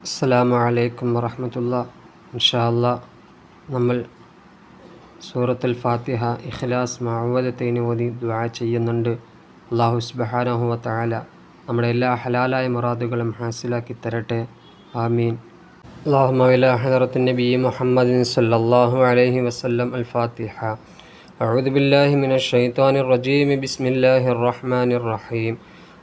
അസ്സാം വലൈക്കും വറഹമത്തുള്ള ഇൻഷാല്ല നമ്മൾ സൂറത്തുൽ ഫാത്തിഹ ഇഖ്ലാസ് മഅവദത്തൈന് ഓതി ദുആ ചെയ്യുന്നുണ്ട് അള്ളാഹു സുബ്ഹാനഹു വതആല നമ്മുടെ എല്ലാ ഹലാലായ മുറാദുകളും ഹാസിലാക്കി തരട്ടെ ആമീൻ اللهم إلى حضرة النبي محمد صلى الله عليه وسلم الفاتحة أعوذ بالله من الشيطان الرجيم بسم الله الرحمن الرحيم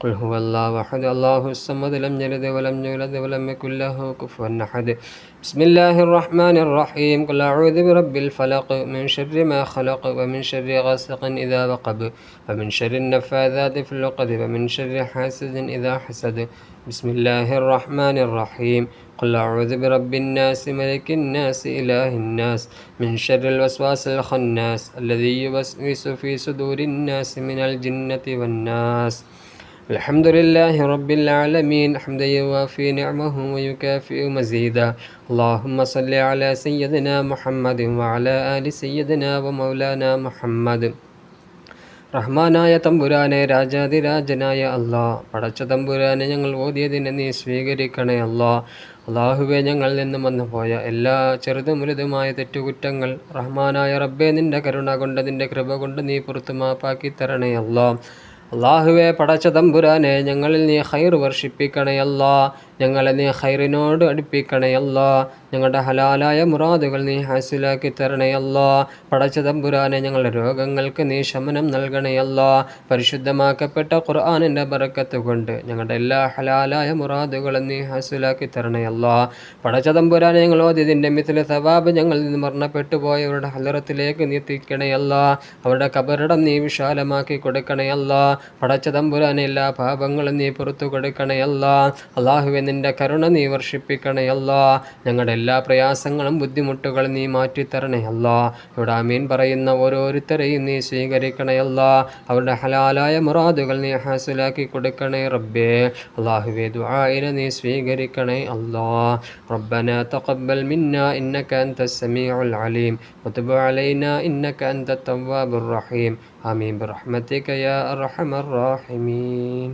قل هو الله أحد. الله الصمد لم يلد ولم يولد ولم يكن له كفوا أحد. بسم الله الرحمن الرحيم. قل أعوذ برب الفلق من شر ما خلق ومن شر غاسق إذا وقب ومن شر النفاذات في العقد ومن شر حاسد إذا حسد. بسم الله الرحمن الرحيم. قل أعوذ برب الناس ملك الناس إله الناس. من شر الوسواس الخناس الذي يوسوس في صدور الناس من الجنة والناس. الحمد لله رب العالمين حمدا يوافي نعمه ويكافئ مزيدا اللهم صل على سيدنا محمد وعلى آل سيدنا ومولانا محمد റഹ്മാനായ തമ്പുരാനെ രാജാതിരാജനായ അള്ളാ പടച്ച തമ്പുരാനെ ഞങ്ങൾ ഓതിയതിനെ നീ സ്വീകരിക്കണേ അല്ലാ അള്ളാഹുവെ ഞങ്ങളിൽ നിന്നും വന്നു പോയ എല്ലാ ചെറുതും വലുതുമായ തെറ്റുകുറ്റങ്ങൾ റഹ്മാനായ റബ്ബെ നിന്റെ കരുണ കൊണ്ട് നിന്റെ കൃപ കൊണ്ട് നീ പുറത്തു മാപ്പാക്കി തരണേ അല്ലാ അള്ളാഹുവെ പടച്ച തമ്പുരാനെ ഞങ്ങളിൽ നീ ഹൈർ വർഷിപ്പിക്കണയല്ല. ഞങ്ങളെ നീ ഹൈറിനോട് അടുപ്പിക്കണയല്ല ഞങ്ങളുടെ ഹലാലായ മുറാദുകൾ നീ ഹാസിലാക്കി തരണയല്ല പടച്ച തമ്പുരാനെ ഞങ്ങളുടെ രോഗങ്ങൾക്ക് നീ ശമനം നൽകണയല്ല പരിശുദ്ധമാക്കപ്പെട്ട ഖുർആാനിന്റെ ബറക്കത്ത് കൊണ്ട് ഞങ്ങളുടെ എല്ലാ ഹലാലായ മുറാദുകളും നീ ഹാസിലാക്കി തരണയല്ല പടച്ച തമ്പുരാനെ ഞങ്ങൾ ഓതിയതിന്റെ മിത്തിലെ സവാബ് ഞങ്ങളിൽ നിന്ന് മരണപ്പെട്ടു പോയവരുടെ ഹലറത്തിലേക്ക് നീ എത്തിക്കണയല്ല അവരുടെ കബറിടം നീ വിശാലമാക്കി കൊടുക്കണയല്ല പടച്ച തമ്പുരാനെ എല്ലാ പാപങ്ങളും നീ പുറത്തു കൊടുക്കണയല്ല അള്ളാഹുവെ നിന്റെ കരുണ നീ വർഷിപ്പിക്കണയല്ല ഞങ്ങളുടെ എല്ലാ പ്രയാസങ്ങളും ബുദ്ധിമുട്ടുകളും നീ മാറ്റിത്തരണയല്ല ഇവിടെ അമീൻ പറയുന്ന ഓരോരുത്തരെയും നീ സ്വീകരിക്കണയല്ല അവരുടെ ഹലാലായ മുറാദുകൾ നീ ഹാസിലാക്കി കൊടുക്കണേ റബ്ബേ അള്ളാഹുവെ ദുആഇനെ നീ സ്വീകരിക്കണേ അല്ലാ ربنا تقبل منا إنك أنت السميع العليم وتب علينا إنك أنت التواب الرحيم آمين برحمتك يا أرحم الراحمين